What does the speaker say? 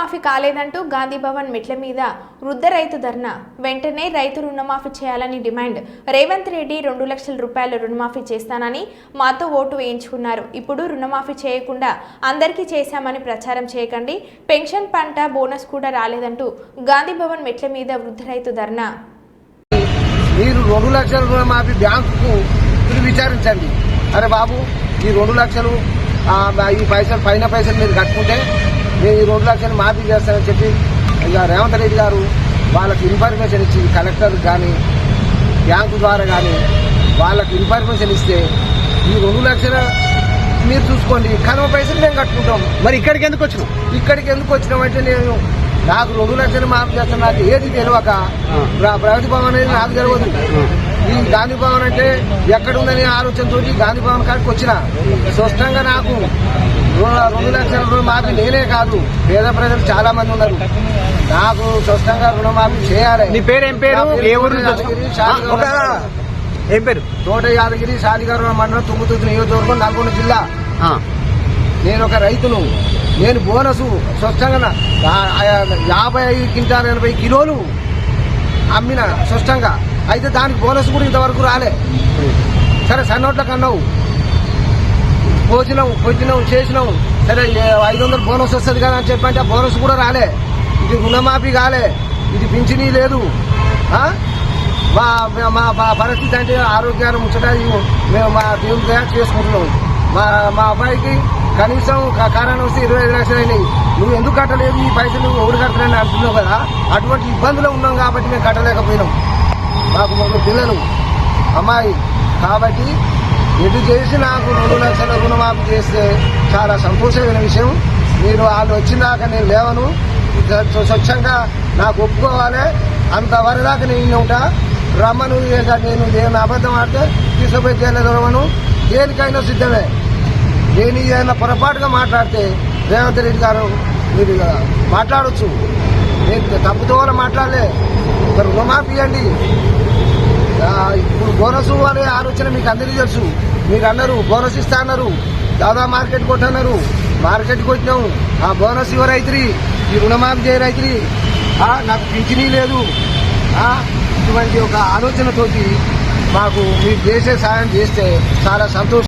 రుణమాఫీ కాలేదంటూ గాంధీ భవన్ మెట్ల మీద వృద్ధ రైతు ధర్నా. వెంటనే రైతు రుణమాఫీ చేయాలని డిమాండ్. రేవంత్ రెడ్డి రెండు లక్షల రూపాయల రుణమాఫీ చేస్తానని మాతో ఓటు వేయించుకున్నారు. ఇప్పుడు రుణమాఫీ చేయకుండా అందరికీ చేశామని ప్రచారం చేయకండి. పెన్షన్ పంట బోనస్ కూడా రాలేదంటూ గాంధీ భవన్ మెట్ల మీద వృద్ధ రైతు ధర్నా. మీరు రెండు లక్షల రుణమాఫీ బ్యాంకుకు విచారించండి. అరే బాబు ఈ రెండు లక్షలు ఈ పైసలు పైన పైసలు మీరు కట్టుకుంటే నేను ఈ రెండు లక్షలు మాఫీ చేస్తానని చెప్పి ఇక రేవంత్ రెడ్డి గారు వాళ్ళకి ఇన్ఫర్మేషన్ ఇచ్చి కలెక్టర్ కానీ బ్యాంకు ద్వారా కానీ వాళ్ళకి ఇన్ఫర్మేషన్ ఇస్తే ఈ రెండు లక్షల మీరు చూసుకోండి. కనుమ పైసలు మేము కట్టుకుంటాం. మరి ఇక్కడికి ఎందుకు వచ్చినావు? ఇక్కడికి ఎందుకు వచ్చినామంటే నేను నాకు రెండు లక్షలు మాఫీ చేస్తాను. నాకు ఏది తెలియక ప్ర- ప్రగతి భవన్ అనేది నాకు తెలియదు. ఈ గాంధీ భవన్ అంటే ఎక్కడుందని ఆలోచనతో గాంధీ భవన్ కాడికి వచ్చిన. స్పష్టంగా నాకు రెండు లక్షల రుణమాఫీ నేనే కాదు పేద ప్రజలు చాలా మంది ఉన్నారు. నాకు స్పష్టంగా రుణమాఫీ చేయాలి. నీ పేరు ఏం పేరు? ఏ పేరు? తోట యాదగిరి శాలిగారు మండలం తుంగుతుర్తి నియోజకవర్గం నల్గొండ జిల్లా. నేను ఒక రైతును. నేను బోనసు స్పష్టంగా యాభై ఐదు క్వింటాల్ ఎనభై కిలోలు అమ్మిన స్పష్టంగా. అయితే దానికి బోనస్ కూడా ఇంతవరకు రాలే. సరే సన్నోట్లకు అన్నావు పోచినావు పొచ్చినావు చేసినావు. సరే ఐదు వందలు బోనస్ వస్తుంది కదా అని చెప్పంటే ఆ బోనస్ కూడా రాలే. ఇది రుణమాఫీ కాలే. ఇది పింఛనీ లేదు. మా మా పరిస్థితి అంటే ఆరోగ్యాన్ని ముచ్చట మేము మా దేవుని తయారు చేసుకుంటున్నాం. మా మా అబ్బాయికి కనీసం కారణం వస్తే ఇరవై ఐదు లక్షలు అయినాయి. నువ్వు ఎందుకు కట్టలేదు? ఈ పైసలు నువ్వు ఎవరు కట్టలేని అంటున్నావు కదా. అటువంటి ఇబ్బందులు ఉన్నాం కాబట్టి మేము కట్టలేకపోయినాం. నాకు ముగ్గురు పిల్లలు అమ్మాయి. కాబట్టి ఎటు చేసి నాకు రెండు లక్షల రుణమాఫీ చేస్తే చాలా సంతోషమైన విషయం. మీరు వాళ్ళు వచ్చినాక నేను లేవను. స్వచ్ఛంగా నాకు ఒప్పుకోవాలి. అంతవరదాకా నేను ఉంటా. రమ్మను ఇక నేను నేను అబద్ధం ఆడితే తీసుకుపోయి జైలు దేనికైనా సిద్ధమే. నేను ఏదైనా పొరపాటుగా మాట్లాడితే రేవంత్ రెడ్డి గారు మీరు మాట్లాడచ్చు మాట్లాడొచ్చు. నేను తప్పుతో మాట్లాడలే. ఒక రుణమాఫీ ఇవ్వండి ఇప్పుడు బోనస్ అనే ఆలోచన మీకు అందరికీ తెలుసు. మీరు అన్నారు బోనస్ ఇస్తా అన్నారు. దాదా మార్కెట్ కొట్టన్నారు. మార్కెట్కి వచ్చినాము ఆ బోనస్ ఇవ్వ రైతురి ఈ రుణమాఫీ చేయ రైతురి నాకు పింఛనీ లేదు. ఇటువంటి ఒక ఆలోచనతోటి మాకు మీరు చేసే సాయం చేస్తే చాలా సంతోషం.